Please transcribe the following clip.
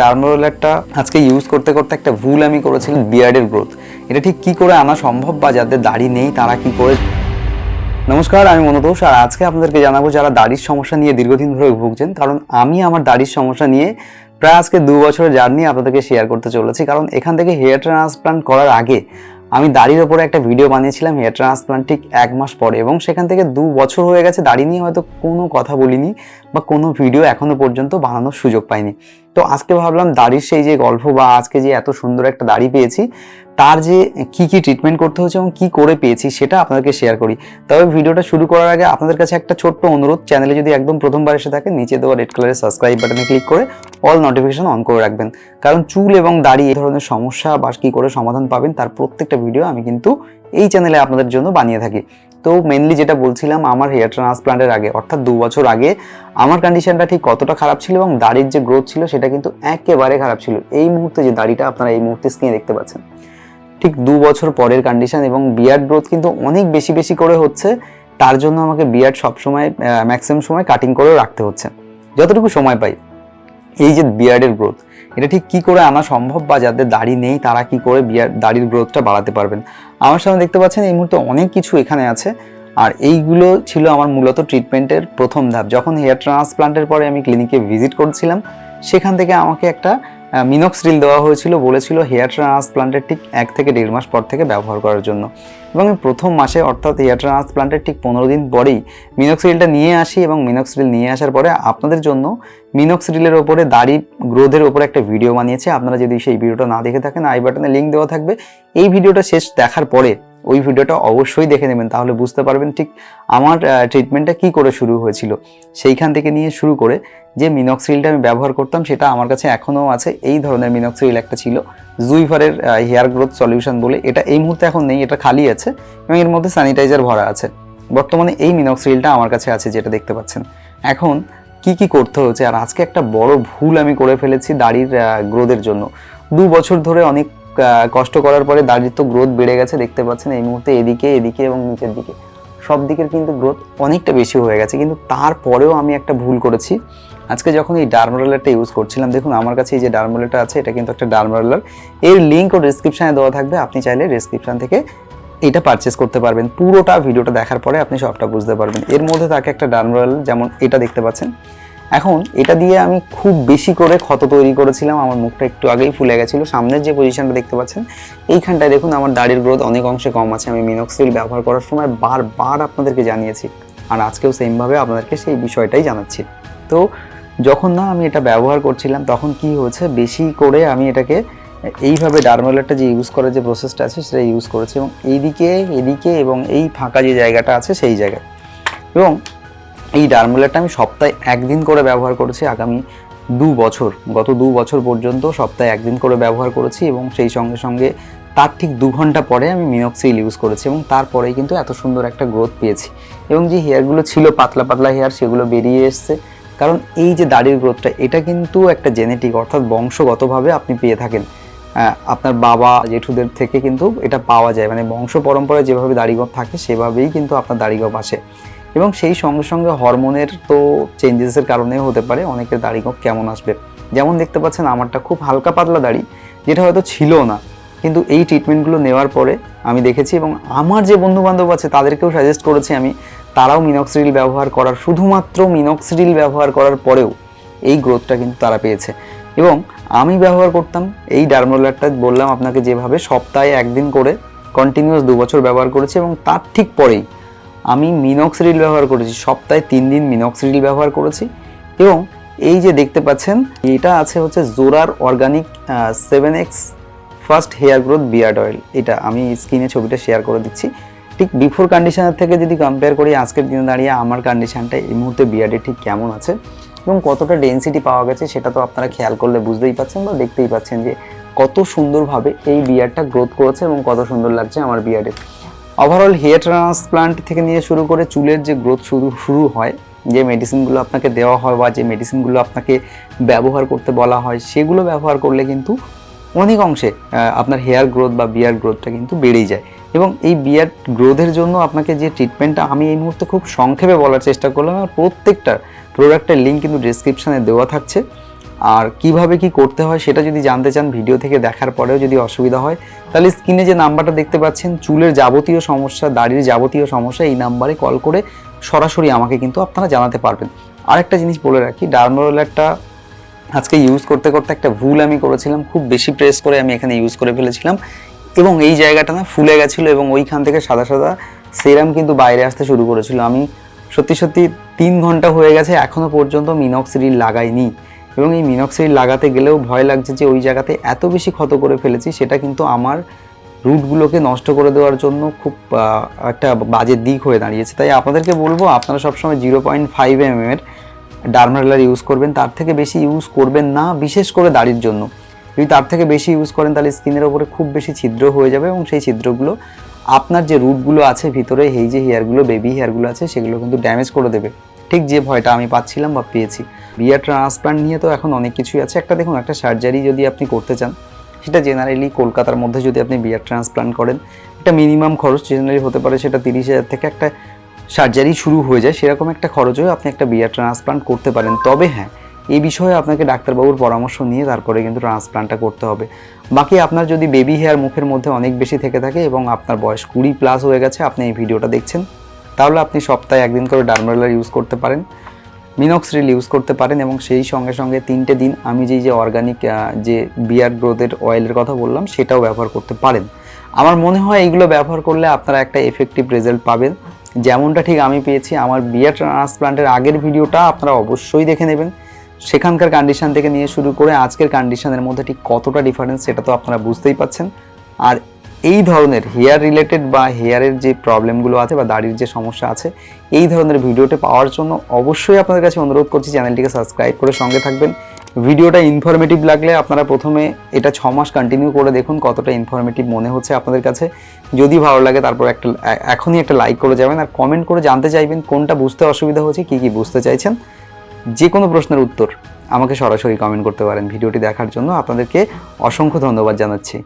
ডার্মোরোলারটা আজকে ইউজ করতে করতে একটা ভুল আমি করেছিলাম বিয়ার্ডের গ্রোথ এটা ঠিক কি করে আনা সম্ভব বা যাদের দাড়ি নেই, তারা কি করে? নমস্কার, আমি মনোতোষ আর আজকে আপনাদেরকে জানাব যারা দাড়ির সমস্যা নিয়ে দীর্ঘদিন ধরে ভুগছেন, কারণ আমি আমার দাড়ির সমস্যা নিয়ে প্রায় আজকে দু বছরের জার্নি আপনাদেরকে শেয়ার করতে চলেছি। কারণ এখান থেকে হেয়ার ট্রান্সপ্লান্ট করার আগে আমি দাড়ির ওপরে একটা ভিডিও বানিয়েছিলাম হেয়ার ট্রান্সপ্লান্ট ঠিক এক মাস পরে, এবং সেখান থেকে দু বছর হয়ে গেছে দাড়ি নিয়ে হয়তো কোনো কথা বলিনি বা কোনো ভিডিও এখনও পর্যন্ত বানানোর সুযোগ পাইনি। তো আজকে ভাবলাম দাড়ির সেই যে গল্প বা আজকে যে এত সুন্দর একটা দাড়ি পেয়েছি, তার যে কি কি ট্রিটমেন্ট করতে হচ্ছে এবং কি করে পেয়েছি সেটা আপনাদেরকে শেয়ার করি। তবে ভিডিওটা শুরু করার আগে আপনাদের কাছে একটা ছোট্ট অনুরোধ চ্যানেলে যদি একদম প্রথমবার এসে থাকে নিচে দেওয়া রেড কালারের সাবস্ক্রাইব বাটনে ক্লিক করে অল নোটিফিকেশন অন করে রাখবেন। কারণ চুল এবং দাড়ি এই ধরনের সমস্যা বা কী করে সমাধান পাবেন তার প্রত্যেকটা ভিডিও আমি কিন্তু এই চ্যানেলে আপনাদের জন্য বানিয়ে থাকি। তো মেনলি যেটা বলছিলাম, আমার হেয়ার ট্রান্সপ্লান্টের আগে, অর্থাৎ দু বছর আগে, আমার কন্ডিশনটা ঠিক কতটা খারাপ ছিল এবং দাড়ির যে গ্রোথ ছিল সেটা কিন্তু একেবারে খারাপ ছিল। এই মুহূর্তে যে দাড়িটা আপনারা এই মুহূর্তে স্ক্রিনে দেখতে পাচ্ছেন, ঠিক দু বছর পরের কন্ডিশন এবং বিয়ার্ড গ্রোথ কিন্তু অনেক বেশি বেশি করে হচ্ছে। তার জন্য আমাকে বিয়ার্ড সবসময় ম্যাক্সিমাম সময় কাটিং করেও রাখতে হচ্ছে। যতটুকু সময় পাই। এই যে বিয়ার্ডের গ্রোথ এটা ঠিক কি করে আনা সম্ভব বা যাদের দাড়ি নেই তারা কি করে বিয়ার দাড়ির গ্রোথটা বাড়াতে পারবেন? আমার সামনে দেখতে পাচ্ছেন এই মুহূর্তে অনেক কিছু এখানে আছে। আর এইগুলো ছিল আমার মূলত ট্রিটমেন্টের প্রথম ধাপ। যখন হেয়ার ট্রান্সপ্লান্টের পরে আমি ক্লিনিকে ভিজিট করছিলাম, সেখান থেকে আমাকে একটা মিনক্সরিল দেওয়া হয়েছিল, বলেছিল হেয়ার ট্রান্সপ্লান্টের ঠিক এক থেকে দেড় মাস পর থেকে ব্যবহার করার জন্য। এবং প্রথম মাসে অর্থাৎ হেয়ার ট্রান্সপ্লান্টের ঠিক পনেরো দিন পরেই মিনক্সরিলটা নিয়ে আসি এবং মিনক্সরিল নিয়ে আসার পরে আপনাদের জন্য মিনক্সরিলের ওপরে দাড়ি গ্রোথের ওপরে একটা ভিডিও বানিয়েছে। আপনারা যদি সেই ভিডিওটা না দেখে থাকেন, আই বাটনে লিঙ্ক দেওয়া থাকবে। এই ভিডিওটা শেষ দেখার পরে ওই ভিডিওটা অবশ্যই দেখে নেবেন, তাহলে বুঝতে পারবেন ঠিক আমার ট্রিটমেন্টটা কি করে শুরু হয়েছিল। সেইখান থেকে নিয়ে শুরু করে যে মিনক্সিলটা আমি ব্যবহার করতাম, সেটা আমার কাছে এখনও আছে। এই ধরনের মিনক্সিল একটা ছিল জুইভারের হেয়ার গ্রোথ সলিউশন বলে। এটা এই মুহূর্তে এখন নেই, এটা খালি আছে এবং এর মধ্যে স্যানিটাইজার ভরা আছে। বর্তমানে এই মিনক্সিলটা আমার কাছে আছে, যেটা দেখতে পাচ্ছেন। এখন কি কি করতে হচ্ছে আর আজকে একটা বড় ভুল আমি করে ফেলেছি দাড়ির গ্রোথের জন্য। দু বছর ধরে অনেক কষ্ট করার পরে তো গ্রোথ বেড়ে গেছে, দেখতে পাচ্ছেন এই মুহূর্তে এদিকে এদিকে এবং নিচের দিকে। সব দিকের কিন্তু গ্রোথ অনেকটা বেশি হয়ে গেছে, কিন্তু তারপরেও আমি একটা ভুল করেছি। আজকে যখন এই ডার্মোরোলারটা ইউজ করছিলাম, দেখুন আমার কাছে এই যে ডার্মোরোলারটা আছে, এটা কিন্তু একটা ডার্মোরোলার এর লিঙ্ক ও ডিসক্রিপশানে দেওয়া থাকবে, আপনি চাইলে ডিসক্রিপশান থেকে এটা পারচেস করতে পারবেন। পুরোটা ভিডিওটা দেখার পরে আপনি সবটা বুঝতে পারবেন। এর মধ্যে থাকে একটা ডার্মোরোলার যেমন এটা দেখতে পাচ্ছেন। এখন এটা দিয়ে আমি খুব বেশি করে ক্ষত তৈরি করেছিলাম। আমার মুখটা একটু আগেই ফুলে গেছিল। সামনের যে পজিশনটা দেখতে পাচ্ছেন, এইখানটায় দেখুন আমার দাড়ির গ্রোথ অনেক অংশে কম আছে। আমি মিনক্সিল ব্যবহার করার সময় বারবার আপনাদেরকে জানিয়েছি। আর আজকেও সেমভাবে আপনাদেরকে সেই বিষয়টাই জানাচ্ছি। তো যখন না আমি এটা ব্যবহার করছিলাম, তখন কি হয়েছে? বেশি করে আমি এটাকে এইভাবে ডার্মোলারটা যে ইউজ করার যে প্রসেসটা আছে, সেটা ইউজ করেছি। এবং এইদিকে, এদিকে এবং এই ফাঁকা যে জায়গাটা আছে, সেই জায়গায়। এবং এই ডার্মোলারটা আমি সপ্তাহে একদিন করে ব্যবহার করেছি আগামী দু বছর, গত দু বছর পর্যন্ত সপ্তাহে একদিন করে ব্যবহার করেছি এবং সেই সঙ্গে সঙ্গে তার ঠিক দু ঘণ্টা পরে আমি মিনক্সিল ইউজ করেছি এবং তারপরেই কিন্তু এত সুন্দর একটা গ্রোথ পেয়েছি। এবং যে হেয়ারগুলো ছিল, পাতলা পাতলা হেয়ার সেগুলো বেরিয়ে এসছে। কারণ এই যে দাড়ির গ্রোথটা এটা কিন্তু একটা জেনেটিক অর্থাৎ বংশগতভাবে আপনি পেয়ে থাকেন। আপনার বাবা, জেঠুদের থেকে কিন্তু এটা পাওয়া যায়। মানে বংশ পরম্পরায় যেভাবে দাড়িগোপ থাকে, সেভাবেই কিন্তু আপনার দাড়িগোপ আসে। এবং সেই সঙ্গে সঙ্গে হরমোনের তো চেঞ্জেসের কারণেও হতে পারে, অনেকের দাড়িগোপ কেমন আসবে। যেমন দেখতে পাচ্ছেন আমারটা খুব হালকা পাতলা দাড়ি, যেটা হয়তো ছিল না। কিন্তু এই ট্রিটমেন্টগুলো নেওয়ার পরে আমি দেখেছি এবং আমার যে বন্ধু বান্ধব আছে, তাদেরকেও সাজেস্ট করেছি আমি, তারাও মিনক্সিডিল ব্যবহার করার, শুধুমাত্র মিনক্সিডিল ব্যবহার করার পরেও এই গ্রোথটা কিন্তু তারা পেয়েছে। এবং আমি ব্যবহার করতাম, এই ডার্মোলারটা বললাম আপনাকে যেভাবে সপ্তাহে একদিন করে কন্টিনিউয়াস দু বছর ব্যবহার করেছি এবং তার ঠিক পরেই আমি মিনক্সিডিল ব্যবহার করেছি, সপ্তাহে তিন দিন মিনক্সিডিল ব্যবহার করেছি এবং এই যে দেখতে পাচ্ছেন, এটা আছে হচ্ছে জোরার organic seven X first hair growth beard oil এটা আমি স্ক্রিনে ছবিটা শেয়ার করে দিচ্ছি। ঠিক বিফোর কন্ডিশনের থেকে যদি কম্পেয়ার করি, আজকের দিনে দাঁড়িয়ে আমার কন্ডিশনটা এই মুহূর্তে বিয়ার্ডে ঠিক কেমন আছে এবং কতটা ডেন্সিটি পাওয়া গেছে সেটা তো আপনারা খেয়াল করলে বুঝতেই পাচ্ছেন বা দেখতেই পাচ্ছেন যে কত সুন্দরভাবে এই বিয়ারটা গ্রোথ করেছে এবং কত সুন্দর লাগছে আমার বিয়ার্ডে ওভারঅল হেয়ার ট্রান্সপ্লান্ট থেকে নিয়ে শুরু করে চুলের যে গ্রোথ শুরু শুরু হয়, যে মেডিসিনগুলো আপনাকে দেওয়া হয় বা যে মেডিসিনগুলো আপনাকে ব্যবহার করতে বলা হয়, সেগুলো ব্যবহার করলে কিন্তু অনেক অংশে আপনার হেয়ার গ্রোথ বা বিয়ার গ্রোথটা কিন্তু বেড়েই যায়। এবং এই বিয়ার গ্রোথের জন্য আপনাকে যে ট্রিটমেন্টটা আমি এই মুহূর্তে খুব সংক্ষেপে বলার চেষ্টা করলাম, আর প্রত্যেকটা প্রোডাক্টের লিঙ্ক কিন্তু ডিসক্রিপশানে দেওয়া থাকছে। আর কীভাবে কি করতে হয় সেটা যদি জানতে চান ভিডিও থেকে দেখার পরেও যদি অসুবিধা হয়, তাহলে স্ক্রিনে যে নাম্বারটা দেখতে পাচ্ছেন, চুলের যাবতীয় সমস্যা, দাড়ির যাবতীয় সমস্যা, এই নাম্বারে কল করে সরাসরি আমাকে কিন্তু আপনারা জানাতে পারবেন। আরেকটা জিনিস বলে রাখি, ডার্মোরোলারটা আজকে ইউজ করতে করতে একটা ভুল আমি করেছিলাম, খুব বেশি প্রেস করে আমি এখানে ইউজ করে ফেলেছিলাম এবং এই জায়গাটা না ফুলে গেছিল এবং ওইখান থেকে সাদা সাদা সেরাম কিন্তু বাইরে আসতে শুরু করেছিল। আমি সত্যি সত্যি তিন ঘণ্টা হয়ে গেছে এখনও পর্যন্ত মিনক্সিডিল লাগাইনি। এবং এই মিনক্সিডিল লাগাতে গেলেও ভয় লাগছে যে ওই জায়গাতে এত বেশি ক্ষত করে ফেলেছি, সেটা কিন্তু আমার রুটগুলোকে নষ্ট করে দেওয়ার জন্য খুব একটা বাজে দিক হয়ে দাঁড়িয়েছে। তাই আপনাদেরকে বলব, আপনারা সবসময় জিরো পয়েন্ট ফাইভ এম এর ডার্মারলার ইউজ করবেন, তার থেকে বেশি ইউজ করবেন না, বিশেষ করে দাড়ির জন্য। যদি তার থেকে বেশি ইউজ করেন, তাহলে স্কিনের ওপরে খুব বেশি ছিদ্র হয়ে যাবে এবং সেই ছিদ্রগুলো আপনার যে রুটগুলো আছে ভিতরে, এই যে হেয়ারগুলো বেবি হেয়ারগুলো আছে, সেগুলো কিন্তু ড্যামেজ করে দেবে। ঠিক যে ভয়টা আমি পাচ্ছিলাম বা পেয়েছি। বিয়ার ট্রান্সপ্লান্ট নিয়ে তো এখন অনেক কিছুই আছে। একটা দেখুন, একটা সার্জারি যদি আপনি করতে চান, সেটা জেনারেলি কলকাতার মধ্যে যদি আপনি বিয়ার ট্রান্সপ্লান্ট করেন, একটা মিনিমাম খরচ জেনারেলি হতে পারে সেটা তিরিশ হাজার থেকে একটা সার্জারি শুরু হয়ে যায়, সেরকম একটা খরচেও আপনি একটা বিয়ার ট্রান্সপ্লান্ট করতে পারেন। তবে হ্যাঁ এই বিষয়ে আপনাকে ডাক্তারবাবুর পরামর্শ নিয়ে তারপরে কিন্তু ট্রান্সপ্লান্টটা করতে হবে। বাকি আপনার যদি বেবি হেয়ার মুখের মধ্যে অনেক বেশি থেকে থাকে এবং আপনার বয়স কুড়ি প্লাস হয়ে গেছে, আপনি এই ভিডিওটা দেখছেন, তাহলে আপনি সপ্তাহে একদিন করে ডার্মালার ইউজ করতে পারেন। মিনক্সরিল ইউজ করতে পারেন এবং সেই সঙ্গে সঙ্গে তিনটে দিন আমি যেই যে অর্গানিক যে বিয়ার গ্রোথের অয়েলের কথা বললাম, সেটাও ব্যবহার করতে পারেন। আমার মনে হয় এইগুলো ব্যবহার করলে আপনারা একটা এফেক্টিভ রেজাল্ট পাবেন। যেমনটা ঠিক আমি পেয়েছি, আমার বিয়ার ট্রান্সপ্লান্টের আগের ভিডিওটা আপনারা অবশ্যই দেখে নেবেন। সেখানকার কন্ডিশন থেকে নিয়ে শুরু করে আজকের কন্ডিশনের মধ্যে ঠিক কতটা ডিফারেন্স সেটা তো আপনারা বুঝতেই পাচ্ছেন আর এই ধরনের হেয়ার রিলেটেড বা হেয়ারের যে প্রবলেমগুলো আছে বা দাড়ির যে সমস্যা আছে, এই ধরনের ভিডিওটি পাওয়ার জন্য অবশ্যই আপনাদের কাছে অনুরোধ করছি চ্যানেলটিকে সাবস্ক্রাইব করে সঙ্গে থাকবেন। ভিডিওটা ইনফরমেটিভ লাগলে আপনারা প্রথমে এটা ছ মাস কন্টিনিউ করে দেখুন কতটা ইনফরমেটিভ মনে হচ্ছে আপনাদের কাছে। যদি ভালো লাগে তারপর একটা, এখনই একটা লাইক করে যাবেন আর কমেন্ট করে জানতে চাইবেন কোনটা বুঝতে অসুবিধা হচ্ছে, কী কী বুঝতে চাইছেন, যে কোনো প্রশ্নের উত্তর আমাকে সরাসরি কমেন্ট করতে পারেন। ভিডিওটি দেখার জন্য আপনাদেরকে অসংখ্য ধন্যবাদ জানাচ্ছি।